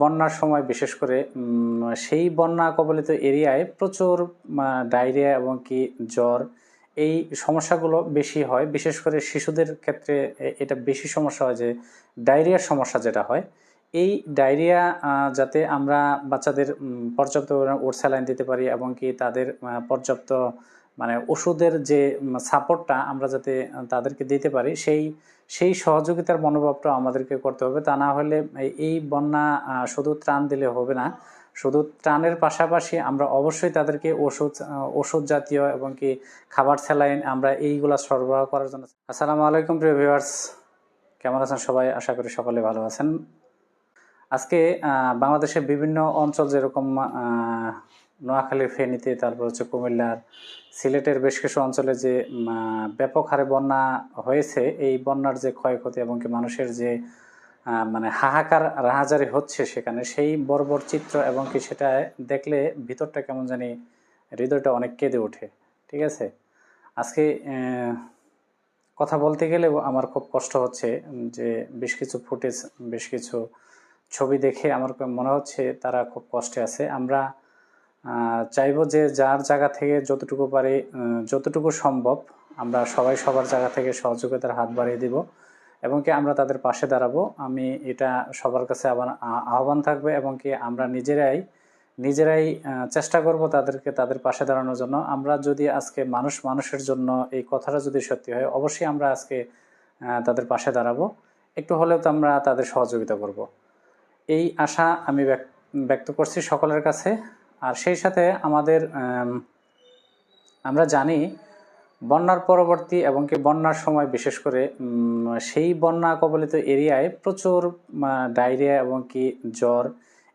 বন্যার সময়, বিশেষ করে সেই বন্যা কবলিত এরিয়ায় প্রচুর ডায়রিয়া এবং কি জ্বর এই সমস্যাগুলো বেশি হয়। বিশেষ করে শিশুদের ক্ষেত্রে এটা বেশি সমস্যা হয় যে, ডায়রিয়ার সমস্যা যেটা হয়, এই ডায়রিয়া যাতে আমরা বাচ্চাদের পর্যাপ্ত ওর স্যালাইন দিতে পারি এবং কি তাদের পর্যাপ্ত মানে ওষুধের যে সাপোর্টটা আমরা যাতে তাদেরকে দিতে পারি, সেই সেই সহযোগিতার মনোভাবটা আমাদেরকে করতে হবে। তা না হলে এই- বন্যা শুধু ত্রাণ দিলে হবে না, শুধু ত্রাণের পাশাপাশি আমরা অবশ্যই তাদেরকে ওষুধ ওষুধ জাতীয় এবং কি খাবার স্যালাইন আমরা এইগুলা সরবরাহ করার জন্য। আসসালামু আলাইকুম প্রিয় ভিউয়ার্স। কেমন আছেন সবাই? আশা করি সকলে ভালো আছেন। আজকে বাংলাদেশের বিভিন্ন অঞ্চল যেরকম নোয়াখালীর ফেনীতে, তারপর হচ্ছে কুমিল্লার সিলেটের বেশ কিছু অঞ্চলে যে ব্যাপক হারে বন্যা হয়েছে, এই বন্যার যে ক্ষয়ক্ষতি এবং কি মানুষের যে মানে হাহাকার রাহাজারি হচ্ছে সেখানে, সেই বর্বর চিত্র এবং কি সেটা দেখলে ভিতরটা কেমন জানি হৃদয়টা অনেক কেঁদে ওঠে, ঠিক আছে? আজকে কথা বলতে গেলেও আমার খুব কষ্ট হচ্ছে যে বেশ কিছু ফুটেজ, বেশ কিছু ছবি দেখে আমার মনে হচ্ছে তারা খুব কষ্টে আছে। আমরা চাইব যে যার জায়গা থেকে যতটুকু পারি যতটুকু সম্ভব আমরা সবাই সবার জায়গা থেকে সহযোগিতার হাত বাড়িয়ে দিব এবং কি আমরা তাদের পাশে দাঁড়াবো। আমি এটা সবার কাছে আবার আহ্বান থাকবে এবং কি আমরা নিজেরাই নিজেরাই চেষ্টা করব তাদেরকে তাদের পাশে দাঁড়ানোর জন্য। আমরা যদি আজকে মানুষ মানুষের জন্য এই কথাটা যদি সত্যি হয়, অবশ্যই আমরা আজকে তাদের পাশে দাঁড়াবো। একটু হলেও তো আমরা তাদের সহযোগিতা করব। এই আশা আমি ব্যক- ব্যক্ত করছি সকলের কাছে। আর সেই সাথে আমাদের আমরা জানি বন্যার পরবর্তী এবং কি বন্যার সময় বিশেষ করে সেই বন্যা কবলিত এরিয়ায় প্রচুর ডায়রিয়া এবং কি জ্বর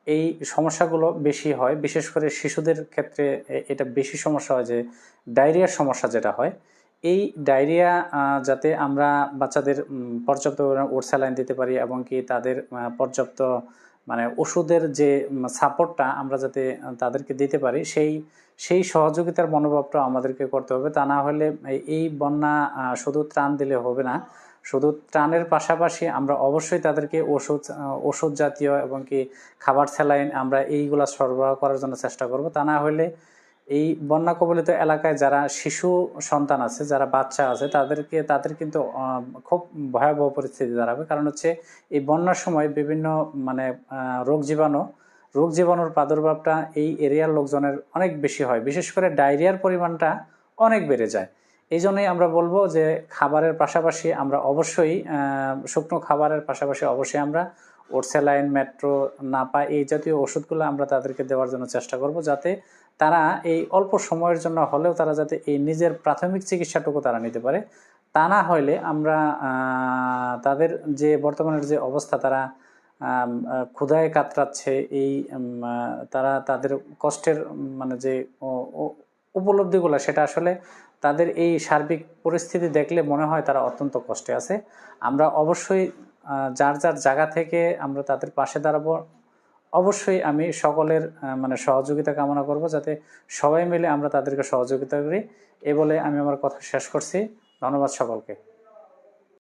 এই সমস্যাগুলো বেশি হয়। বিশেষ করে শিশুদের ক্ষেত্রে এটা বেশি সমস্যা হয় যে ডায়রিয়ার সমস্যা যেটা হয়। এই ডায়রিয়া যাতে আমরা বাচ্চাদের পর্যাপ্ত ওর স্যালাইন দিতে পারি এবং কি তাদের পর্যাপ্ত মানে ওষুধের যে সাপোর্টটা আমরা যাতে তাদেরকে দিতে পারি, সেই সেই সহযোগিতার মনোভাবটা আমাদেরকে করতে হবে। তা না হলে এই- বন্যা শুধু ত্রাণ দিলে হবে না। শুধু ত্রাণের পাশাপাশি আমরা অবশ্যই তাদেরকে ওষুধ ওষুধ জাতীয় এবং কি খাবার স্যালাইন আমরা এইগুলা সরবরাহ করার জন্য চেষ্টা করব। তা না হলে এই বন্যা কবলিত এলাকায় যারা শিশু সন্তান আছে, যারা বাচ্চা আছে, তাদেরকে, তাদের কিন্তু খুব ভয়াবহ পরিস্থিতি দাঁড়াবে। কারণ হচ্ছে এই বন্যার সময় বিভিন্ন মানে রোগ জীবাণু, রোগ জীবাণুর প্রাদুর্ভাবটা এই এরিয়ার লোকজনের অনেক বেশি হয়। বিশেষ করে ডায়রিয়ার পরিমাণটা অনেক বেড়ে যায়। এই জন্যই আমরা বলব যে, খাবারের পাশাপাশি আমরা অবশ্যই শুকনো খাবারের পাশাপাশি অবশ্যই আমরা ওরসেলাইন মেট্রো, নাপা এই জাতীয় ওষুধগুলো আমরা তাদেরকে দেওয়ার জন্য চেষ্টা করব, যাতে তারা এই অল্প সময়ের জন্য হলেও তারা যাতে এই নিজের প্রাথমিক চিকিৎসাটুকু তারা নিতে পারে, তা না হলে আমরা তাদের যে বর্তমানের যে অবস্থা তারা ক্ষুধায় কাতরাচ্ছে, এই তারা তাদের কষ্টের মানে যে উপলব্ধিগুলো সেটা আসলে তাদের এই সার্বিক পরিস্থিতি দেখলে মনে হয় তারা অত্যন্ত কষ্টে আছে। আমরা অবশ্যই যার যার জায়গা থেকে আমরা তাদের পাশে দাঁড়াবো। অবশ্যই আমি সকলের মানে সহযোগিতা কামনা করব যাতে সবাই মিলে আমরা তাদেরকে সহযোগিতা করি। এ বলে আমি আমার কথা শেষ করছি। ধন্যবাদ সকলকে।